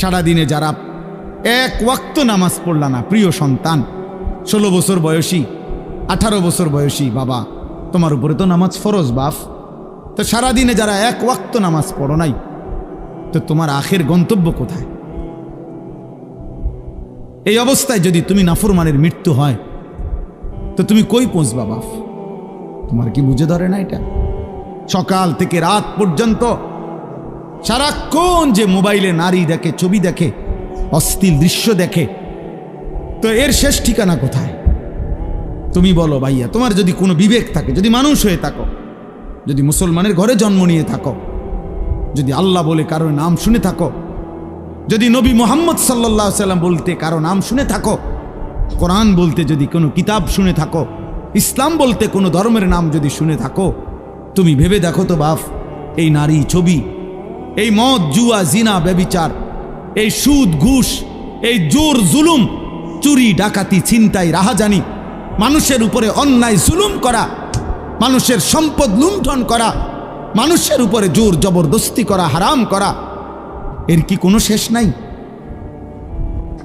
সারাদিনে যারা এক ওয়াক্ত নামাজ পড়লা না, প্রিয় সন্তান, ষোলো বছর বয়সী, আঠারো বছর বয়সী বাবা, তোমার উপরে তো নামাজ ফরজ বাফ তো সারাদিনে যারা এক ওয়াক্ত নামাজ পড়ো নাই, তো তোমার আখের গন্তব্য কোথায়? এই অবস্থায় যদি তুমি নাফরমানের মৃত্যু হয়, তো তুমি কই পৌঁছবা বাফ তোমার কি বুঝে ধরে না এটা? সকাল থেকে রাত পর্যন্ত সারাক্ষণ যে মোবাইলে নারী দেখে, ছবি দেখে, অস্থির দৃশ্য দেখে, তো এর শেষ ঠিকানা কোথায়? তুমি বলো ভাইয়া, তোমার যদি কোনো বিবেক থাকে, যদি মানুষ হয়ে থাকো, যদি মুসলমানের ঘরে জন্ম নিয়ে থাকো, যদি আল্লাহ বলে কারোর নাম শুনে থাকো, যদি নবী মোহাম্মদ সাল্লাহ সাল্লাম বলতে কারও নাম শুনে থাকো, কোরআন বলতে যদি কোনো কিতাব শুনে থাকো, ইসলাম বলতে কোনো ধর্মের নাম যদি শুনে থাকো, তুমি ভেবে দেখো তো বাপ, এই নারী ছবি এই মদ, জুয়া, জিনা, ব্যবিচার, এই সুদ, ঘুষ, এই জোর, জুলুম, চুরি, ডাকাতি, ছিনতাই, রাহাজানি, মানুষের উপরে অন্যায়, জুলুম করা, মানুষের সম্পদ লুণ্ঠন করা, মানুষের উপরে জোর, জবরদস্তি করা, হারাম করা, এর কি কোনো শেষ নাই?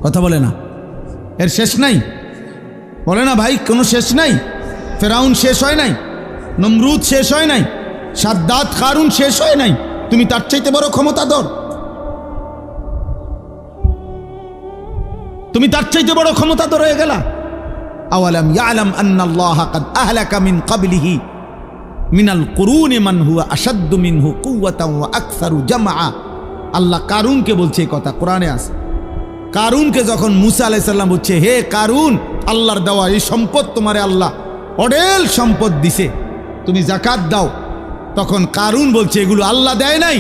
কথা বলে না। এর শেষ নাই? বলে না ভাই, কোনো শেষ নাই? ফেরাউন শেষ হয় নাই? নমরুদ শেষ হয় নাই? সাদ্দাত কারুন শেষ হয় নাই? তুমি তার চাইতে বড় ক্ষমতাধর। তুমি তার চাইতে বড় ক্ষমতাধর হয়ে গেলা। আওয়ালাম ইয়ালাম আন্নাল্লাহ কাদ আহলাকা মিন ক্বাবলিহি মিনাল কুরুনি মান হুয়া আশাদ্দু মিনহু কুওয়াতান ওয়া আকসারু জামআ। আল্লাহ কারুনকে বলছে এই কথা কোরআনে আছে। কারুনকে যখন মুসা আলাইসাল্লাম বলছে, হে কারুন, আল্লাহর দেওয়া এই সম্পদ তোমারে আল্লাহ অডেল সম্পদ দিছে। তুমি জাকাত দাও তখন কারুন বলছে, এগুলো আল্লাহ দেয় নাই?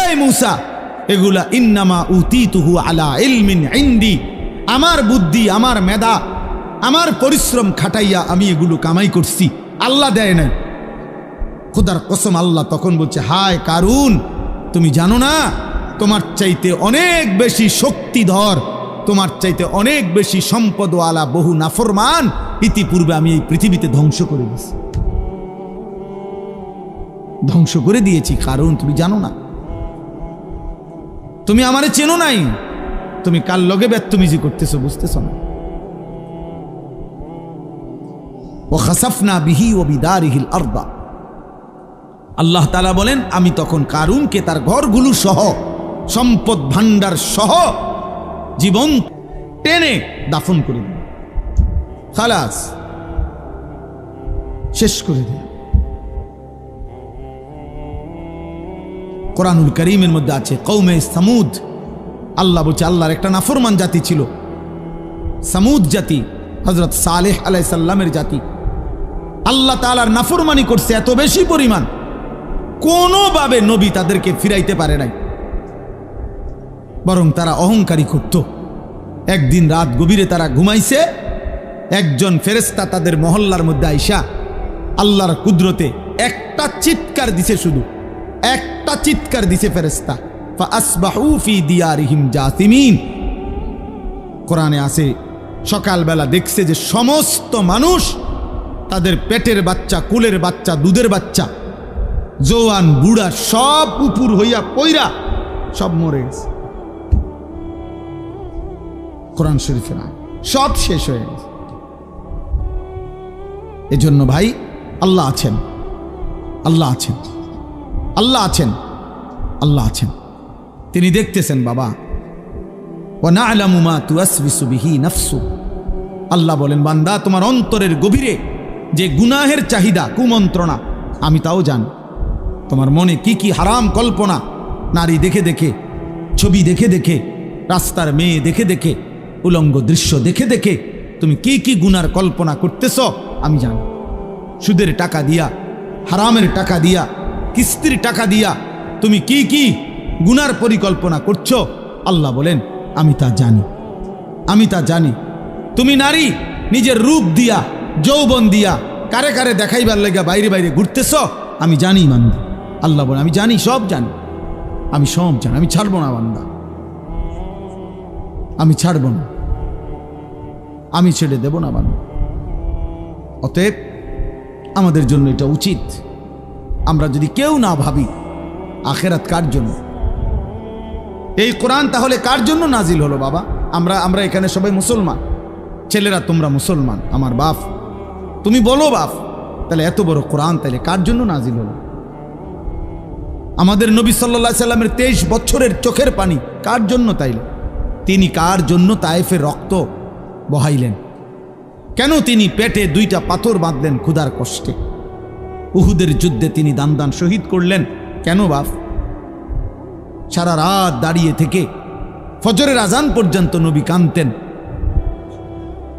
এই মুসা, এগুলা ইন্নামা উতি তুহু আলা ইলমিন ইন্দি। আমার বুদ্ধি, আমার মেধা, আমার পরিশ্রম খাটাইয়া আমি এগুলো কামাই করছি। আল্লাহ দেয় নাই। খুদার কসম, আল্লাহ তখন বলছে, হায় কারুন, তুমি জানো না, তোমার চাইতে অনেক বেশি শক্তিধর, তোমার চাইতে অনেক বেশি সম্পদওয়ালা, বহু নাফরমান ইতিপূর্বে আমি এই পৃথিবীতে ধ্বংস করে দিয়েছি। ধ্বংস করে দিয়েছি, কারণ তুমি জানো না। তুমি আমারে চেনো নাই। তুমি কার লগে ব্যর্থমিজি করতেছো বুঝতেছো না। ও বিহি ও আরদা। আল্লাহ তালা বলেন, আমি তখন কারুনকে তার ঘরগুলো সহ, সম্পদ ভান্ডার সহ জীবন টেনে দাফন করে দিল খালাস, শেষ করে দিল কোরআনুল করিমের মধ্যে আছে কৌমে সামুদ। আল্লাহ বলছে, আল্লাহর একটা নাফরমান জাতি ছিল। সামুদ জাতি হজরত সালেহ আলাইসাল্লামের জাতি। আল্লাহ তালার নাফরমানি করছে এত বেশি পরিমাণ। কোনোভাবে নবী তাদেরকে ফিরাইতে পারে নাই। বরং তারা অহংকারী করত একদিন রাত গভীরে তারা ঘুমাইছে, একজন ফেরেস্তা তাদের মহল্লার মধ্যে আইসা আল্লাহর কুদরতে একটা চিৎকার দিছে শুধু। একটা চিৎকার দিছে ফেরেস্তা আসবাহুফি দিয়ারিহিম জাসিমিন। কোরআনে আছে, সকালবেলা দেখছে যে সমস্ত মানুষ তাদের পেটের বাচ্চা, কুলের বাচ্চা, দুধের বাচ্চা, জোয়ান, বুড়া সব উপুর হইয়া পৈরা সব মরে গেছে। কোরআন শরীফের সব শেষ হয়ে গেছে। এজন্য ভাই, আল্লাহ আছেন আল্লাহ আছেন। আল্লাহ আছেন। আল্লাহ আছেন। তিনি দেখতেছেন, বাবা। ও না আলামুমা তুয়াসবিসুবিহি নফসু। আল্লাহ বলেন, বান্দা, তোমার অন্তরের গভীরে যে গুনাহের চাহিদা, কুমন্ত্রণা, আমি তাও জানি। তোমার মনে কি কি হারাম কল্পনা? নারী দেখে দেখে, ছবি দেখে দেখে, রাস্তার মেয়ে দেখে দেখে, উলঙ্গ দৃশ্য দেখে দেখে, তুমি কি কি গুনার কল্পনা করতেছ, আমি জানি। সুদের টাকা দিয়া, হারামের টাকা দিয়া কিস্তির টাকা দিয়া তুমি কি কি গুনার পরিকল্পনা করছ? আল্লাহ বলেন, আমি তা জানি। আমি তা জানি। তুমি নারী, নিজের রূপ দিয়া, যৌবন দিয়া, কারে কারে দেখাইবার লেগে বাইরে বাইরে ঘুরতেছ? আমি জানি মান্দা আল্লাহ বলে আমি জানি, সব জানি। আমি সব জানি, আমি ছাড়বো না, বান্দা। আমি ছাড়ব না। আমি ছেড়ে দেব না, বান্দা। অতএব আমাদের জন্য এটা উচিত। আমরা যদি কেউ না ভাবি, আখেরাত কার জন্য? এই কোরআন তাহলে কার জন্য নাজিল হলো বাবা? আমরা আমরা এখানে সবাই মুসলমান। ছেলেরা, তোমরা মুসলমান, আমার বাপ। তুমি বলো বাপ, তাহলে এত বড় কোরআন তাহলে কার জন্য নাজিল হলো? আমাদের নবী সাল্লা সাল্লামের তেইশ বছরের চোখের পানি কার জন্য তাইলে? তিনি কার জন্য তায়েফের রক্ত বহাইলেন? কেন তিনি পেটে দুইটা পাথর বাঁধলেন? ক্ষুধার কষ্টে। উহুদের যুদ্ধে তিনি দান দান শহীদ করলেন। কেন বাপ? সারা রাত দাঁড়িয়ে থেকে ফজরের আজান পর্যন্ত নবী কানতেন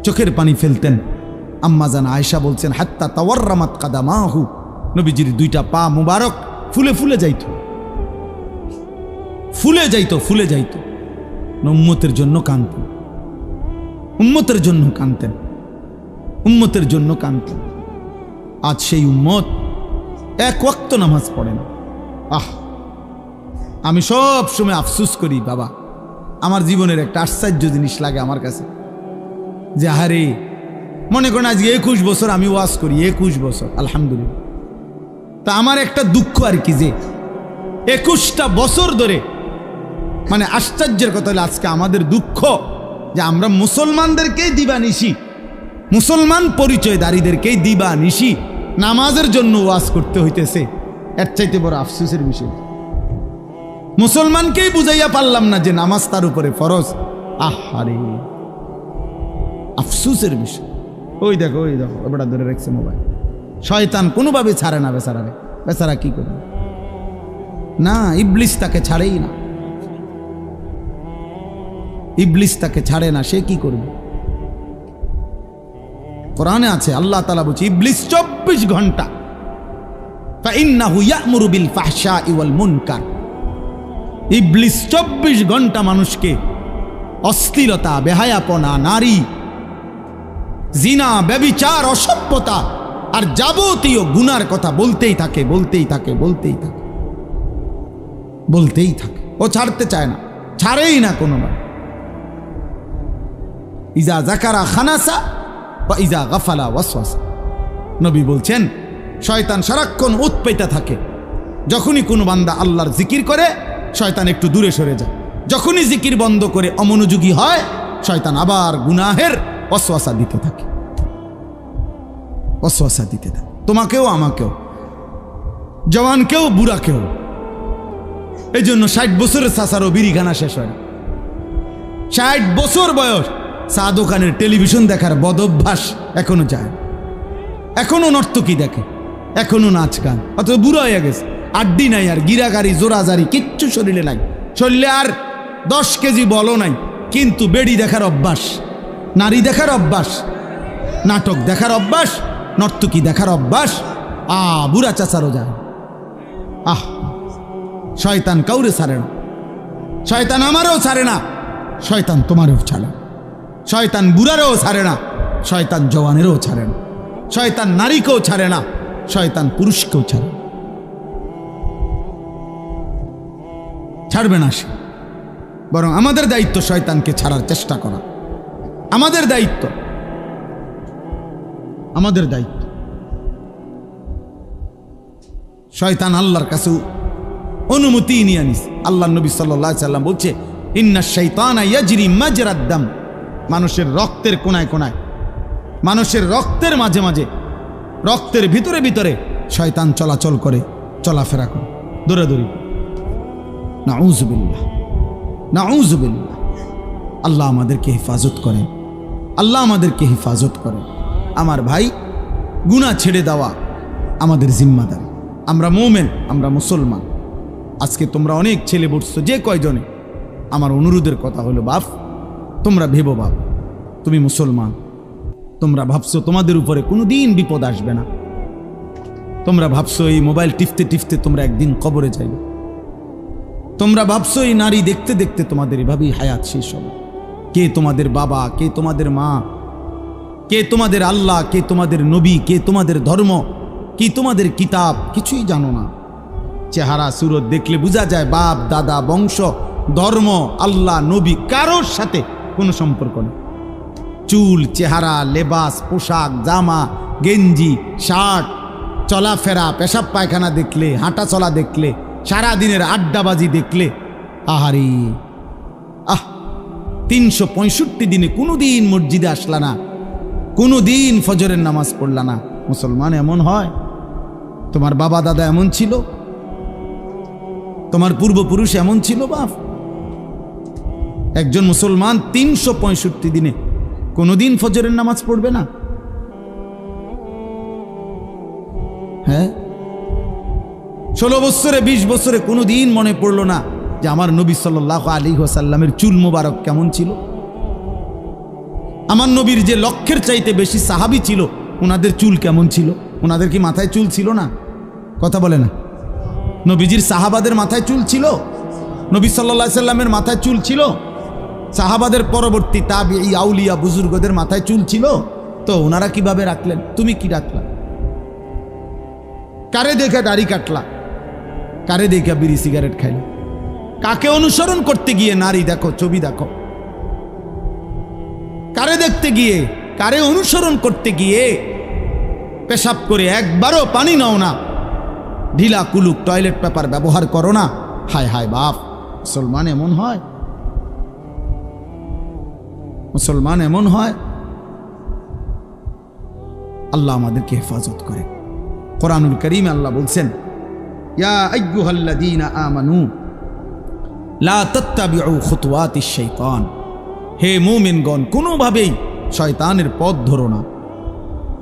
চোখের পানি ফেলতেন। আম্মাজান আয়েশা বলছেন, হাত্তা তাওয়ার্রামাত কাদামাহু। নবীজির দুইটা পা মুবারক ফুলে ফুলে যাইত। ফুলে যাইতো ফুলে যাইতো। উম্মতের জন্য কানতেন উম্মতের জন্য কানতেন উম্মতের জন্য কানতেন আজ সেই উম্মত এক ওয়াক্ত নামাজ পড়ে না। আহ, আমি সব সময় আফসুস করি, বাবা। আমার জীবনের একটা আশ্চর্য জিনিস লাগে আমার কাছে। যে আহারে, মনে করেন আজকে একুশ বছর আমি ওয়াজ করি, একুশ বছর, আলহামদুলিল্লাহ। তা আমার একটা দুঃখ আর কি যে, একুশটা বছর ধরে মানে আশ্চর্যের কথা হলো আজকে আমাদের দুঃখ যে আমরা মুসলমানদেরকেই দিবা নিশি মুসলমান পরিচয় পরিচয়দারীদেরকেই দিবা নিশি নামাজের জন্য ওয়াজ করতে হইতেছে। এর চাইতে বড় আফসোসের বিষয়। মুসলমানকেই বুঝাইয়া পারলাম না যে নামাজ তার উপরে ফরজ। আহারে। আফসুসের বিষয়। ওই দেখো ওই দেখো এবার ধরে রাখছে মোবাইল। শয়তান কোনোভাবে ছাড়ে না বেচারারে। বেচারা কি করবে? না, ইবলিস তাকে ছাড়েই না। ইবলিস তাকে ছাড়ে না, সে কি করবে? কোরআনে আছে, আল্লাহ তালা বলছি, ইবলিস চব্বিশ ঘণ্টা চব্বিশ ঘণ্টা মানুষকে অস্থিরতা, বেহায়াপনা, নারী, জিনা, ব্যবিচার, অসভ্যতা আর যাবতীয় গুনার কথা বলতেই থাকে বলতেই থাকে বলতেই থাকে বলতেই থাকে। ও ছাড়তে চায় না, ছাড়েই না কোনোবার ইজা জাকারা খানাসা বা ইজা গাফালা ওয়াসওয়াসা। নবী বলছেন, শয়তান সারাক্ষণ উৎপেতে থাকে। যখনই কোনো বান্দা আল্লাহর জিকির করে, শয়তান একটু দূরে সরে যায়। যখনই জিকির বন্ধ করে অমনোযোগী হয়, শয়তান আবার গুনাহের অশ্বাসা দিতে থাকে। অশ্বাসা দিতে থাকে। তোমাকেও, আমাকেও। জওয়ানকেও, বুড়াকেও। এই জন্য ষাট বছরের চাষারও বিড়িখানা শেষ হয় ষাট বছর বয়স। চা দোকানের টেলিভিশন দেখার বদভ্যাস এখনও যায়। এখনও নর্তকী দেখে, এখনও নাচ গান। অথচ বুড়ো হয়ে গেছে। আড্ডি নাই আর গিরাগারি, জোরাজারি, কিচ্ছু শরীরে নাই। শরীরে আর দশ কেজি বলো নাই। কিন্তু বেড়ি দেখার অভ্যাস, নারী দেখার অভ্যাস, নাটক দেখার অভ্যাস, নর্তকী দেখার অভ্যাস, আ, বুড়া চাচারও যায়। আহ, শয়তান কাউরে ছাড়ে না। শয়তান আমারও ছাড়ে না। শয়তান তোমারও ছাড়ে শয়তান বুড়ারও ছাড়ে না, শয়তান জওয়ানেরও ছাড়ে না, শয়তান নারীকেও ছাড়ে না, শয়তান পুরুষকেও ছাড়ে। ছাড়বে না সে। বরং আমাদের দায়িত্ব শয়তানকে ছাড়ার চেষ্টা করা। আমাদের দায়িত্ব। আমাদের দায়িত্ব। শয়তান আল্লাহর কাছে অনুমতি নিয়ে আনিস আল্লাহ নবী সাল্লাম বলছে, ইন্না শৈতান ইয়াজরি মাজরাদ্দাম মানুষের রক্তের কোনায় কোনায়, মানুষের রক্তের মাঝে মাঝে, রক্তের ভিতরে ভিতরে শয়তান চলাচল করে, চলাফেরা করে। দৌড়াদৌড়ি না উজবিল্লাহ না উজবিল্লাহ আল্লাহ আমাদেরকে হেফাজত করেন। আল্লাহ আমাদেরকে হেফাজত করেন। আমার ভাই গুণা ছেড়ে দেওয়া আমাদের জিম্মাদার। আমরা মোমেন, আমরা মুসলমান। আজকে তোমরা অনেক ছেলে বসছো, যে কয়জনে? আমার অনুরোধের কথা হলো বাপ তোমরা ভেবো বাপ, তুমি মুসলমান। তোমরা ভাবছ তোমাদের উপরে কোনো দিন বিপদ আসবে না। তোমরা ভাবছ এই মোবাইল টিপতে টিপতে তোমরা একদিন কবরে যাইবে। তোমরা ভাবছ এই নারী দেখতে দেখতে তোমাদের এভাবেই হায়াত শেষ হবে। কে তোমাদের বাবা, কে তোমাদের মা, কে তোমাদের আল্লাহ, কে তোমাদের নবী, কে তোমাদের ধর্ম, কি তোমাদের কিতাব, কিছুই জানো না। চেহারা, সুরত দেখলে বোঝা যায় বাপ, দাদা, বংশ, ধর্ম, আল্লাহ, নবী, কারোর সাথে কোনো সম্পর্ক নেই। চুল, চেহারা, লেবাস, পোশাক, জামা, গেঞ্জি, শার্ট, চলাফেরা, পেশাব পায়খানা দেখলে হাঁটা চলা দেখলে সারা দিনের আড্ডাবাজি দেখলে, আহারি! তিনশো পঁয়ষট্টি দিনে কোনো দিন মসজিদে আসলা না কোনো দিন ফজরের নামাজ পড়লা না। মুসলমান এমন হয়? তোমার বাবা দাদা এমন ছিল? তোমার পূর্বপুরুষ এমন ছিল বাপ? একজন মুসলমান তিনশো পঁয়ষট্টি দিনে কোনোদিন ফজরের নামাজ পড়বে না? হ্যাঁ? ষোলো বছরে, বিশ বছরে কোনো দিন মনে পড়ল না যে আমার নবী সাল্লাহ আলী ওসাল্লামের চুল মোবারক কেমন ছিল? আমার নবীর যে লক্ষ্যের চাইতে বেশি সাহাবি ছিল, ওনাদের চুল কেমন ছিল? ওনাদের কি মাথায় চুল ছিল না? কথা বলে না। নবীজির সাহাবাদের মাথায় চুল ছিল? নবী সাল্লা সাল্লামের মাথায় চুল ছিল? সাহাবাদের পরবর্তী তাবি এই আউলিয়া বুজুর্গদের মাথায় চুল ছিল? তো ওনারা কীভাবে রাখলেন? তুমি কি রাখলা? কারে দেখে দাড়ি কাটলা? কারে দেখে বিড়ি সিগারেট খাইলা? কাকে অনুসরণ করতে গিয়ে নারী দেখো, ছবি দেখো? কারে দেখতে গিয়ে, কারে অনুসরণ করতে গিয়ে পেশাব করে একবারও পানি নাও না? ঢিলা কুলুক টয়লেট পেপার ব্যবহার করো না? হায় হায় বাপ, মুসলমান এমন হয়? মুসলমান এমন হয়, আল্লাহ আমাদেরকে হেফাজত করে। কোরআনুল করিম আল্লাহ বলছেন আমানু খুতুওয়াতিশ হে মুমিনগণ, কোনোভাবেই শয়তানের পথ ধরো না।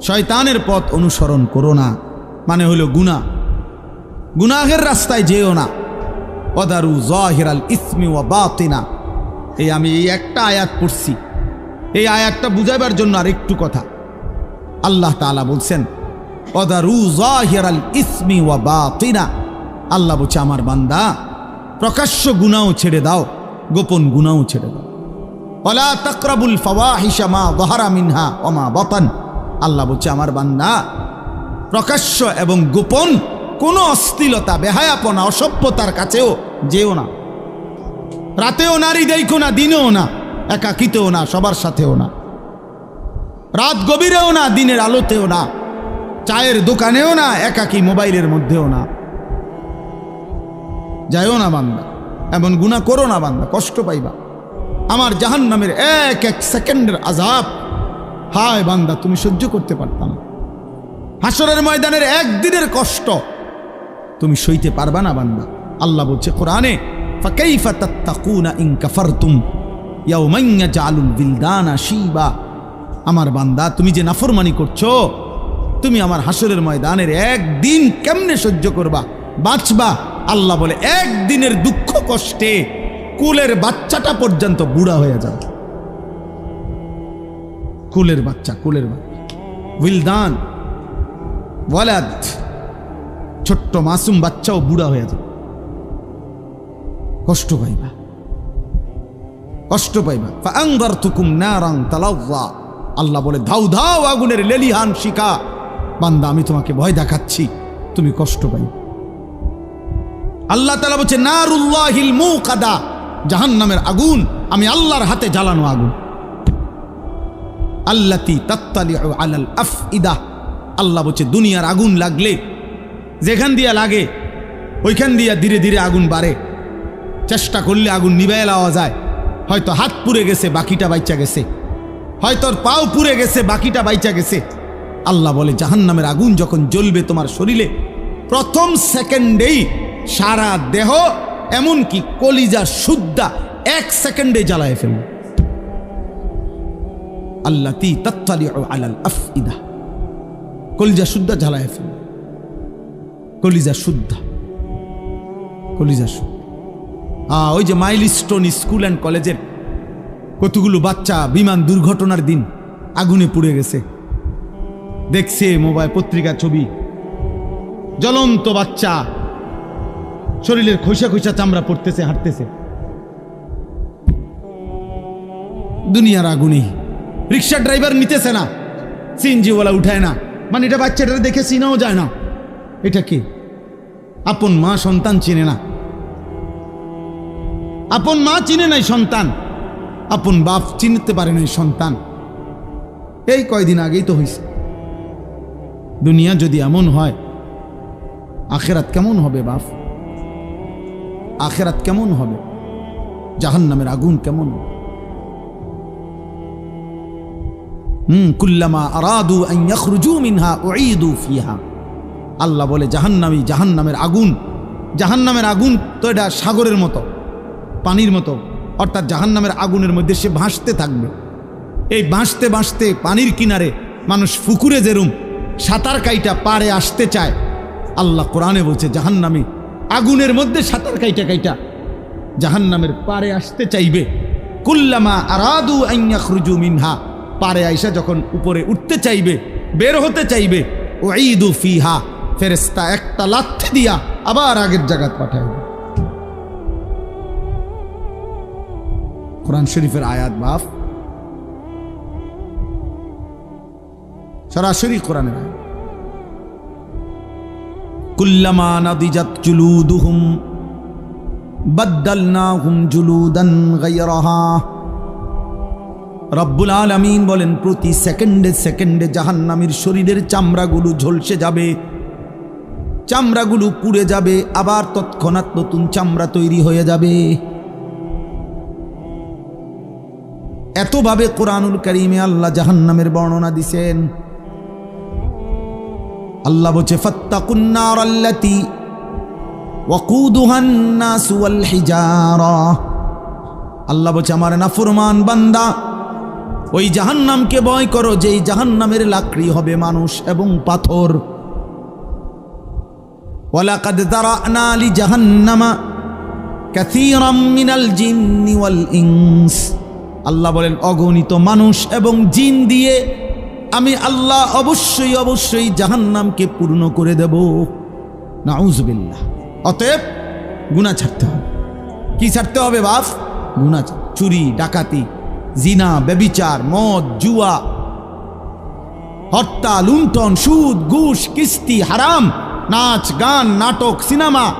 শয়তানের পথ অনুসরণ করো না মানে হলো গুনাহ। গুনাহের রাস্তায় যেও না। অদারু জাহিরাল ইসমি ওয়া বাতিনা। এই আমি এই একটা আয়াত পড়ছি। এই আয়াতটা বুঝাইবার জন্য আর একটু কথা। আল্লাহ তাআলা বলছেন ইসমি ওয়া বাতিনা। আল্লাহ বলছে, আমার বান্দা, প্রকাশ্য গুনাও ছেড়ে দাও, গোপন গুনাও ছেড়ে দাও। ওলা তাকরাবুল ফাওয়াহিশা মা দহারা মিনহা ওমা বতান। আল্লাহ বলছে, আমার বান্দা, প্রকাশ্য এবং গোপন কোনো অস্থিলতা বেহায়াপনা, অসভ্যতার কাছেও যেও না। রাতেও নারী দেখো না, দিনেও না। একাকিতেও না, সবার সাথেও না। রাত গভীরেও না, দিনের আলোতেও না, চায়ের দোকানেও না, একাকি মোবাইলের মধ্যেও না। যাইও না বান্দা, এমন গুণা করো না বান্দা, কষ্ট পাইবা। আমার জাহান নামের এক এক সেকেন্ডের আজাব হায় বান্দা, তুমি সহ্য করতে পারতাম হাসরের ময়দানের একদিনের কষ্ট। তুমি সইতে পারবা না বান্দা। আল্লাহ বলছে কোরআনে ফাকাইফা তাত্তাকুনা ইন কাফারতুম? বিলদানা শিবা। আমার বান্দা, তুমি যে নাফরমানি করছ, তুমি আমার হাসরের ময়দানের একদিন কেমনে সহ্য করবা? বাঁচবা? আল্লাহ বলে, একদিনের দুঃখ কষ্টে কুলের বাচ্চাটা পর্যন্ত বুড়া হয়ে যাবে কুলের বাচ্চা কুলের বাচ্চা। উইলদান ওয়ালাদ, ছোট্ট মাসুম বাচ্চাও বুড়া হয়ে যাবে কষ্ট পাইবা। কষ্ট পাইবা। ফাআনযারতুকুম নারান তালাওয়া আল্লাহ বলে, ধাউ ধাউ, আগুনের লেলিহান শিকা বান্দা, আমি তোমাকে ভয় দেখাচ্ছি। তুমি কষ্ট পাই আল্লাহ তালা বলছে, নারুল্লাহিল মুকাদা জাহান্নামের আগুন, আমি আল্লাহর হাতে জ্বালানো আগুন। আল্লাতি তাত্তালিউ আলাল আফইদা। আল্লাহ বলছে, দুনিয়ার আগুন লাগলে, যেখান দিয়া লাগে, ওইখান দিয়া ধীরে ধীরে আগুন বাড়ে। চেষ্টা করলে আগুন নিবে লাওয়া যায়। হয়তো হাত পুড়ে গেছে, বাকিটা বাইচা গেছে। হয়তো পাও পুড়ে গেছে, বাকিটা বাইচা গেছে। আল্লাহ বলে, জাহান্নামের আগুন যখন জ্বলবে তোমার শরীরে, প্রথম সেকেন্ডেই সারা দেহ, এমনকি কলিজা শুদ্ধা এক সেকেন্ডে জ্বালায় ফেলবে। আল্লাহ তি তত্তালি আলাল আফইদা। কলিজা শুদ্ধা জ্বালায় ফেলবে। কলিজা শুদ্ধা কলিজা শুদ্ধ ওই যে মাইল স্টোন স্কুল অ্যান্ড কলেজের কতগুলো বাচ্চা বিমান দুর্ঘটনার দিন আগুনে পুড়ে গেছে। দেখছে মোবাইল পত্রিকা ছবি। জ্বলন্ত বাচ্চা। শরীরের খোসা খোসা চামড়া পড়তেছে, হাঁটতেছে। দুনিয়ার আগুনে। রিক্সা ড্রাইভার নিতেছে না। সিএনজিওয়ালা উঠায় না। মানে এটা বাচ্চাটা দেখে চিনাও যায় না। এটা কি? আপন মা সন্তান চিনে না। আপন মা চিনে নাই সন্তান। আপন বাপ চিনতে পারে নাই সন্তান। এই কয়দিন আগেই তো হয়েছে দুনিয়া যদি এমন হয়, আখেরাত কেমন হবে বাপ? আখেরাত কেমন হবে? জাহান নামের আগুন কেমন হুম, কুল্লামা আরাদু আন ইয়াখরুজু মিনহা উঈদু ফিহা। আল্লাহ বলে, জাহান্নামী জাহান্নামের আগুন জাহান্নামের আগুন তো এটা সাগরের মতো। পানির মতো, অর্থাৎ জাহান্নামের আগুনের মধ্যে সে ভাসতে থাকবে। এই ভাসতে ভাসতে পানির কিনারে মানুষ ফুকুরে যেরুম সাঁতার কাইটা পারে আসতে চায়। আল্লাহ কোরআনে বলছে, জাহান্নামী আগুনের মধ্যে সাঁতার কাইটা কাইটা জাহান্নামের পারে আসতে চাইবে। কুল্লামা আরাদু আইয়া মিনহা। পারে আইসা যখন উপরে উঠতে চাইবে, বের হতে চাইবে ও ঈদু ফিহা। ফেরেস্তা একটা লাথি দিয়া আবার আগের জায়গাত পাঠাইবে। কোরআন শরীফের আয়াত বাফ সরাসরি কোরআনের আয়াত। জুলুদুহুম জুলুদান গায়রাহা। রব্বুল আলামিন বলেন, প্রতি সেকেন্ডে সেকেন্ডে জাহান্নামীর শরীরের চামড়াগুলো ঝলসে যাবে, চামড়াগুলো পুড়ে যাবে, আবার তৎক্ষণাৎ নতুন চামড়া তৈরি হয়ে যাবে। এতভাবে কোরআনুল করিমে আল্লাহ জাহান্নামের বর্ণনা দিছেন। আল্লাহ বলছে আল্লাহ বলছে, আমার নাফরমান বান্দা, ওই জাহান্নামকে ভয় করো, যেই জাহান্নামের লাকড়ি হবে মানুষ এবং পাথর। জাহান্নামা কাসীরাম মিনাল জিন্নি ওয়াল ইনস। আল্লাহ বলেন, অগণিত মানুষ এবং জিন দিয়ে আমি আল্লাহ অবশ্যই অবশ্যই জাহান্নামকে পূর্ণ করে দেব। নাউজবিল্লাহ। অতএব গুণা ছাড়তে হবে। কি ছাড়তে হবে বাপ? গুণা চুরি, ডাকাতি, জিনা বেবিচার মদ, জুয়া, হত্যা, লুণ্ঠন, সুদ, ঘুষ, কিস্তি, হারাম, নাচ, গান, নাটক, সিনেমা,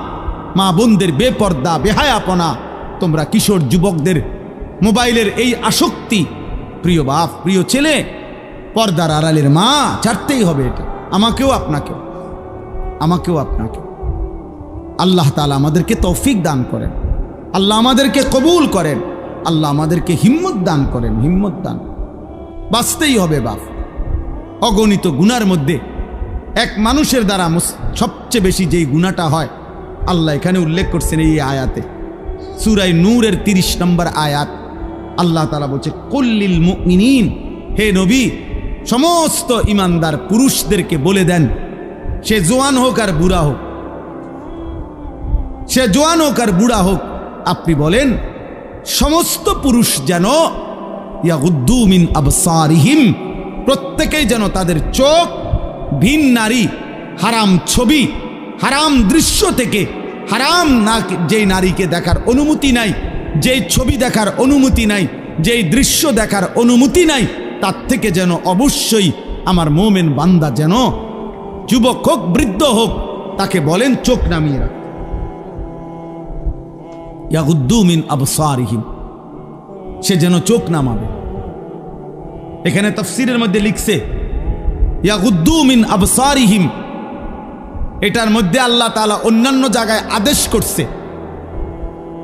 মা বোনদের বেপর্দা, বেহায়াপনা। তোমরা কিশোর যুবকদের মোবাইলের এই আসক্তি। প্রিয় বাপ, প্রিয় ছেলে, পর্দার আড়ালের মা, ছাড়তেই হবে এটা। আমাকেও আপনাকেও আমাকেও আপনাকে। আল্লাহ তালা আমাদেরকে তৌফিক দান করেন। আল্লাহ আমাদেরকে কবুল করেন। আল্লাহ আমাদেরকে হিম্মত দান করেন, হিম্মত দান। বাঁচতেই হবে বাপ। অগণিত গুনার মধ্যে এক মানুষের দ্বারা সবচেয়ে বেশি যেই গুণাটা হয়, আল্লাহ এখানে উল্লেখ করছেন এই আয়াতে। সুরাই নূরের তিরিশ নম্বর আয়াত। আল্লাহ তালা বলছে কল্লিল মুমিনিন হে নবী, সমস্ত ইমানদার পুরুষদেরকে বলে দেন, সে জোয়ান হোক আর বুড়া হোক, সে জোয়ান হোক আর বুড়া হোক, আপনি বলেন, সমস্ত পুরুষ যেন ইয়াগুদ্দু মিন আবসারিহিম, প্রত্যেকেই যেন তাদের চোখ ভিন নারী, হারাম ছবি, হারাম দৃশ্য থেকে হারাম না যেই নারীকে দেখার অনুমতি নাই যেই ছবি দেখার অনুমতি নাই, যেই দৃশ্য দেখার অনুমতি নাই, তার থেকে যেন অবশ্যই আমার মোমেন বান্দা যেন যুবক হোক, বৃদ্ধ হোক, তাকে বলেন চোখ নামিয়ে রাখ। ইয়াগুদ্দু মিন আবসারিহিম, সে যেন চোখ নামাবে। এখানে তফসিরের মধ্যে লিখছে, ইয়াগুদ্দু মিন আবসারিহিম, এটার মধ্যে আল্লাহ তাআলা অন্যান্য জায়গায় আদেশ করছে।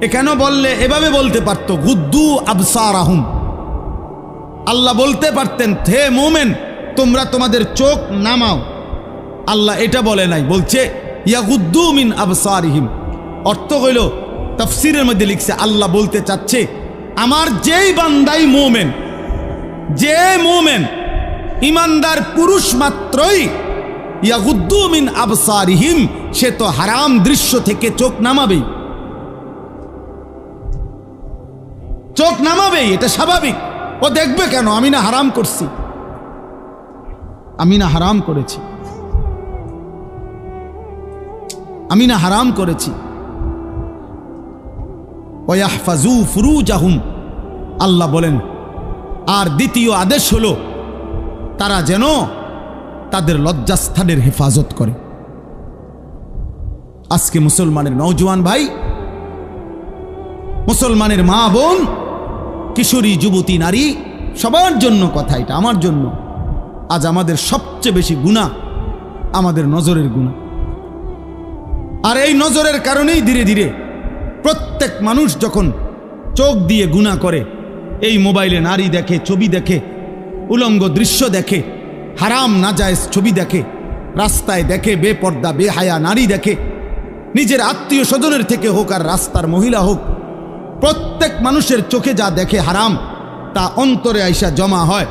এখানেও বললে? এভাবে বলতে পারত, গুদ্দু আবসার আহম আল্লাহ বলতে পারতেন, হে মোমেন, তোমরা তোমাদের চোখ নামাও। আল্লাহ এটা বলে নাই, বলছে ইয়াগুদ্দু মিন আবসারিহিম। অর্থ হইল, তফসিরের মধ্যে লিখছে, আল্লাহ বলতে চাচ্ছে, আমার যেই বান্দাই মোমেন, যে মোমেন, ইমানদার পুরুষ মাত্রই ইয়াগুদ্দু মিন আবসারিহিম, সে তো হারাম দৃশ্য থেকে চোখ নামাবেই। চোখ নামাবেই, এটা স্বাভাবিক। ও দেখবে কেন? আমি না হারাম করছি। আমি না হারাম করেছি। আমি না হারাম করেছি। ওয়াহফাজু ফুরুজাহুম। আল্লাহ বলেন, আর দ্বিতীয় আদেশ হলো, তারা যেন তাদের লজ্জাস্থানের হেফাজত করে। আজকে মুসলমানের নৌজওয়ান ভাই মুসলমানের মা বোন, কিশোরী, যুবতী, নারী, সবার জন্য কথা এটা, আমার জন্য। আজ আমাদের সবচেয়ে বেশি গুণা আমাদের নজরের গুণা আর এই নজরের কারণেই ধীরে ধীরে প্রত্যেক মানুষ যখন চোখ দিয়ে গুণা করে, এই মোবাইলে নারী দেখে, ছবি দেখে, উলঙ্গ দৃশ্য দেখে, হারাম, নাজায়েজ ছবি দেখে, রাস্তায় দেখে, বেপর্দা, বেহায়া নারী দেখে, নিজের আত্মীয় স্বজনের থেকে হোক আর রাস্তার মহিলা হোক প্রত্যেক মানুষের চোখে যা দেখে হারাম, তা অন্তরে আইসা জমা হয়,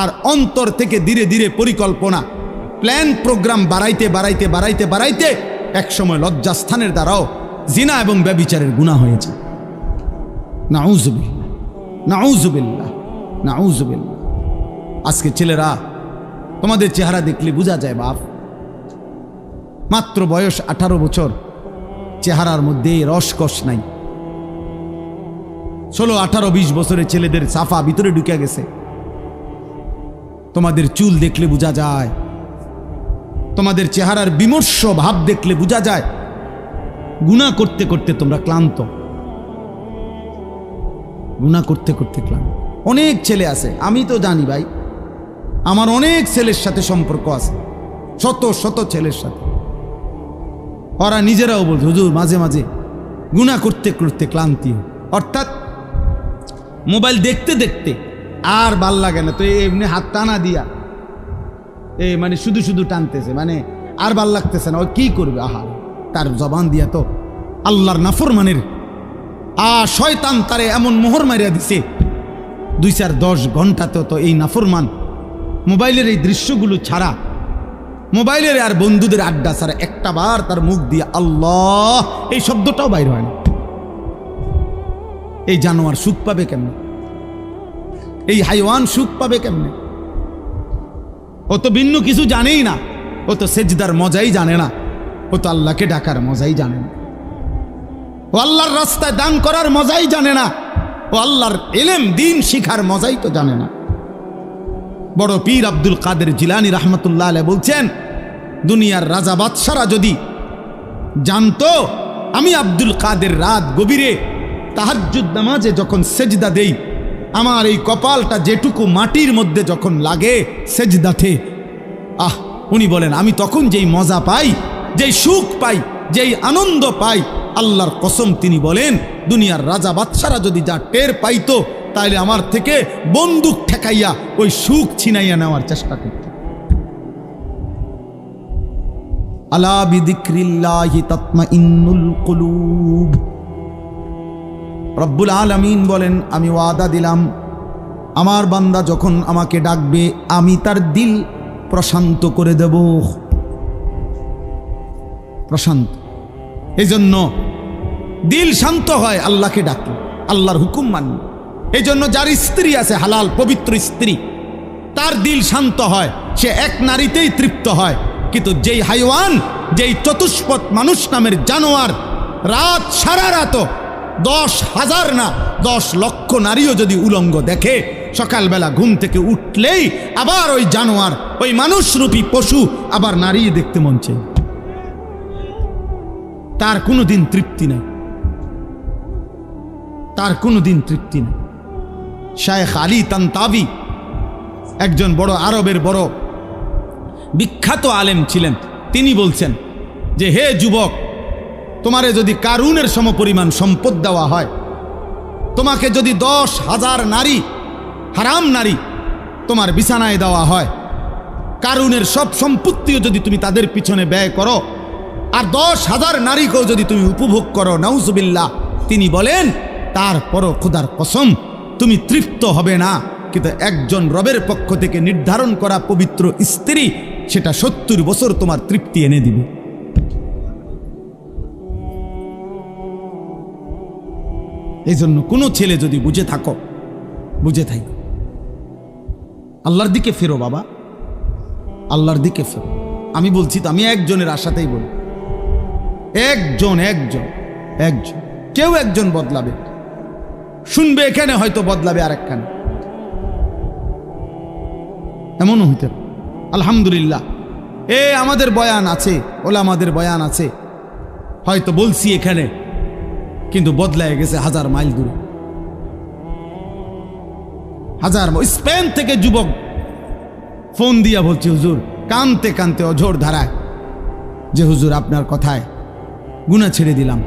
আর অন্তর থেকে ধীরে ধীরে পরিকল্পনা। প্ল্যান, প্রোগ্রাম বাড়াইতে বাড়াইতে বাড়াইতে বাড়াইতে একসময় লজ্জাস্থানের দ্বারাও জিনা এবং ব্যবিচারের গুণা হয়েছে আজকে ছেলেরা, তোমাদের চেহারা দেখলে বোঝা যায় বাপ। মাত্র বয়স আঠারো বছর, চেহারার মধ্যে রসকস নাই। ষোলো, আঠারো, বিশ বছরের ছেলেদের সাফা ভিতরে ঢুকে গেছে। তোমাদের চুল দেখলে বোঝা যায়। তোমাদের চেহারার বিমর্ষ ভাব দেখলে বোঝা যায়। গুণা করতে করতে তোমরা ক্লান্ত। গুণা করতে করতে ক্লান্ত। অনেক ছেলে আছে, আমি তো জানি ভাই। আমার অনেক ছেলের সাথে সম্পর্ক আছে, শত শত ছেলের সাথে। ওরা নিজেরাও বলছে, হুজুর, মাঝে মাঝে গুণা করতে করতে ক্লান্তি অর্থাৎ মোবাইল দেখতে দেখতে। আর ভালো লাগে না, তো এমনি হাত টানা দিয়া। এ মানে শুধু শুধু টানতেছে মানে আর ভালো লাগতেছে না, ও কি করবে? আহা, তার জবান দিয়া তো আল্লাহর নাফরমানের। আ, শয়তান তারে এমন মোহর মারিয়া দিছে। দুই চার দশ ঘন্টাতে তো এই নাফরমান মোবাইলের এই দৃশ্যগুলো ছাড়া, মোবাইলের আর বন্ধুদের আড্ডা ছাড়া একটা বার তার মুখ দিয়ে আল্লাহ, এই শব্দটাও বাইর হয় না। এই জানোয়ার সুখ পাবে কেমনে? এই হাইওয়ান সুখ পাবে কেমনে? ও তো ভিন্ন কিছু জানেই না। ও তো সেজদার মজাই জানে না। ও তো আল্লাহকে ডাকার মজাই জানে না। ও আল্লাহর রাস্তায় দান করার মজাই জানে না। ও আল্লাহর এলেম, দিন শিখার মজাই তো জানে না। বড় পীর আব্দুল কাদের জিলানি রহমতুল্লাহ আলাই বলছেন, দুনিয়ার রাজা বাদশারা যদি জানতো, আমি আব্দুল কাদের রাত গভীরে তাহাজ্জুদ নামাজে যখন সেজদা দেই, আমার এই কপালটা যেটুকু মাটির মধ্যে যখন লাগে সেজদাতে আহ, উনি বলেন, আমি তখন যেই মজা পাই, যেই সুখ পাই, যেই আনন্দ পাই, আল্লাহর কসম তিনি বলেন, দুনিয়ার রাজা বাদশারা যদি যা টের পাইতো তাহলে আমার থেকে বন্দুক ঠেকাইয়া ওই সুখ ছিনাইয়া নেওয়ার চেষ্টা করত। আলা বিদিক্রিল্লাহি তাতমা ইন্নুল কুলুব। রব্বুল আলামিন বলেন, আমি ওয়াদা দিলাম, আমার বান্দা যখন আমাকে ডাকবে, আমি তার দিল প্রশান্ত করে দেব। প্রশান্ত। এই জন্য দিল শান্ত হয়, আল্লাহকে ডাকলে আল্লাহর হুকুম মানলে এই জন্য যার স্ত্রী আছে, হালাল, পবিত্র স্ত্রী, তার দিল শান্ত হয়, সে এক নারীতেই তৃপ্ত হয়। কিন্তু যেই হাইওয়ান, যেই চতুষ্পদ মানুষ নামের জানোয়ার, রাত সারা রাত দশ হাজার না, দশ লক্ষ নারীও যদি উলঙ্গ দেখে, সকালবেলা ঘুম থেকে উঠলেই আবার ওই জানোয়ার, ওই মানুষরূপী পশু আবার নারী দেখতে মন চাই তার কোনো দিন তৃপ্তি নেই। তার কোনো দিন তৃপ্তি নেই। শায়েখ আলী তান্তাবি, একজন বড় আরবের বড় বিখ্যাত আলেম ছিলেন। তিনি বলছেন যে, হে যুবক তোমারে যদি কারুনের সমপরিমাণ সম্পদ দেওয়া হয়, তোমাকে যদি দশ হাজার নারী, হারাম নারী, তোমার বিছানায় দেওয়া হয়, কারুনের সব সম্পত্তিও যদি তুমি তাদের পিছনে ব্যয় করো, আর দশ হাজার নারীকেও যদি তুমি উপভোগ করো, নাউজুবিল্লাহ, তিনি বলেন, তারপরও খুদার কসম, তুমি তৃপ্ত হবে না। কিন্তু একজন রবের পক্ষ থেকে নির্ধারণ করা পবিত্র স্ত্রী, সেটা সত্তর বছর তোমার তৃপ্তি এনে দিবে। এই জন্য কোনো ছেলে যদি বুঝে থাকো বুঝে থাকো আল্লাহর দিকে ফেরো বাবা। আল্লাহর দিকে ফেরো। আমি বলছি তো, আমি একজনের আশাতেই বলি। একজন একজন একজন। কেউ একজন বদলাবে। শুনবে এখানে, হয়তো বদলাবে আরেকখানে। এমনও হইতে আলহামদুলিল্লাহ। এ আমাদের বয়ান আছে ওলা আমাদের বয়ান আছে। হয়তো বলছি এখানে কিন্তু বদলায় গেছে হাজার মাইল দূরে। হাজার স্পেন থেকে যুবক ফোন দিয়া বলছে, হুজুর, কানতে কানতে অঝোর ধারায় যে হুজুর আপনার কথায় গুণা ছেড়ে দিলাম,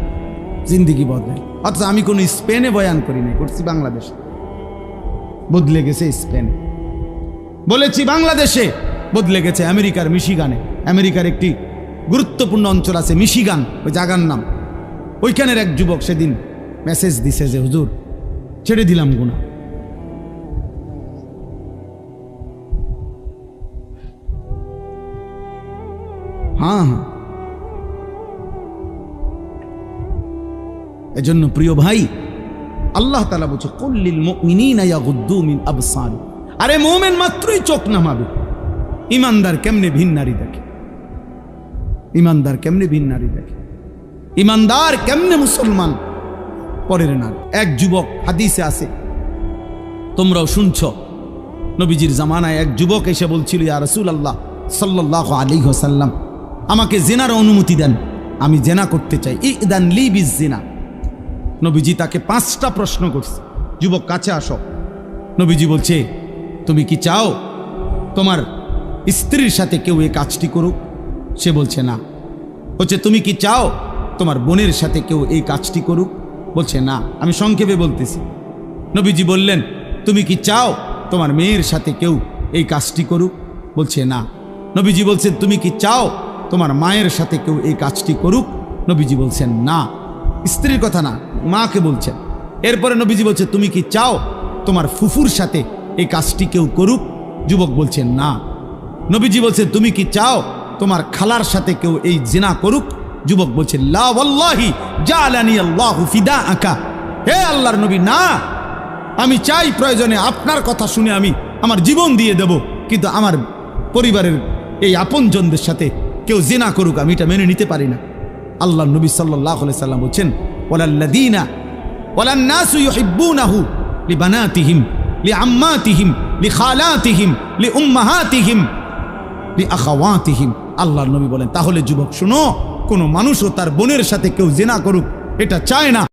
জিন্দিগি বদলে অথচ আমি কোনো স্পেনে বয়ান করি নাই, করছি বাংলাদেশে। বদলে গেছে স্পেনে। বলেছি বাংলাদেশে বদলে গেছে আমেরিকার মিশিগানে। আমেরিকার একটি গুরুত্বপূর্ণ অঞ্চল আছে মিশিগান, ওই জাগার নাম। ওইখানের এক যুবক সেদিন মেসেজ দিছে যে, হুজুর, ছেড়ে দিলাম গুণা হ্যাঁ হ্যাঁ। এজন্য প্রিয় ভাই, আল্লাহ তালা বলছে কল্লিল মিন আবসার। আরে মোমেন মাত্রই চোখ নামাবে। ইমানদার কেমনে ভিন নারী দেখে? ইমানদার কেমনে ভিন নারী দেখে? ইমানদার কেমনে মুসলমান? পরের নারী এক যুবক, হাদিসে আছে। তোমরাও শুনছ, নবীজির জামানায় এক যুবক এসে বলছিল, ইয়া রসুল আল্লাহ সাল্লাহ আলী সাল্লাম আমাকে জেনার অনুমতি দেন, আমি জেনা করতে চাই। ইদান লি বিজ জেনা। নবীজি তাকে পাঁচটা প্রশ্ন করছে। যুবক, কাছে আসো। নবীজি বলছে, তুমি কি চাও তোমার স্ত্রীর সাথে কেউ এ কাজটি করুক? সে বলছে, না। বলছে, তুমি কি চাও তোমার বোনের সাথে কেউ এই কাজটি করুক? বলছে, না। আমি সংক্ষেপে বলতেছি। নবীজি বললেন, তুমি কি চাও তোমার মেয়ের সাথে কেউ এই কাজটি করুক? বলছে, না। নবীজি বলছেন, তুমি কি চাও তোমার মায়ের সাথে কেউ এই কাজটি করুক? নবীজি বলছেন, না। স্ত্রীর কথা না, মাকে বলছেন। এরপরে নবীজি বলছে, তুমি কি চাও তোমার ফুফুর সাথে এই কাজটি কেউ করুক? যুবক বলছেন, না। নবীজি বলছে তুমি কি চাও তোমার খালার সাথে কেউ এই জিনা করুক? যুবক বলছে, লা ওয়াল্লাহি জালানি আল্লাহু ফিদা আকা হে আল্লাহর নবী, না, আমি চাই প্রয়োজনে আপনার কথা শুনে আমি আমার জীবন দিয়ে দেব, কিন্তু আমার পরিবারের এই আপনজনদের সাথে কেউ জেনা করুক, আমি এটা মেনে নিতে পারি না। আল্লাহ নবী সাল্লাহ সাল্লাম বলছেন ওয়ালাল্লাদিনা ওয়ালান্নাসু ইউহিব্বুনাহু লিবানাতিহিম, লিআম্মাতিহিম, লিখালাতিহিম, লিউম্মাহাতিহিম, লিআখাওয়াতিহিম। আল্লাহর নবী বলেন, তাহলে যুবক, শুনো কোনো মানুষও তার বোনের সাথে কেউ জেনা করুক এটা চায় না।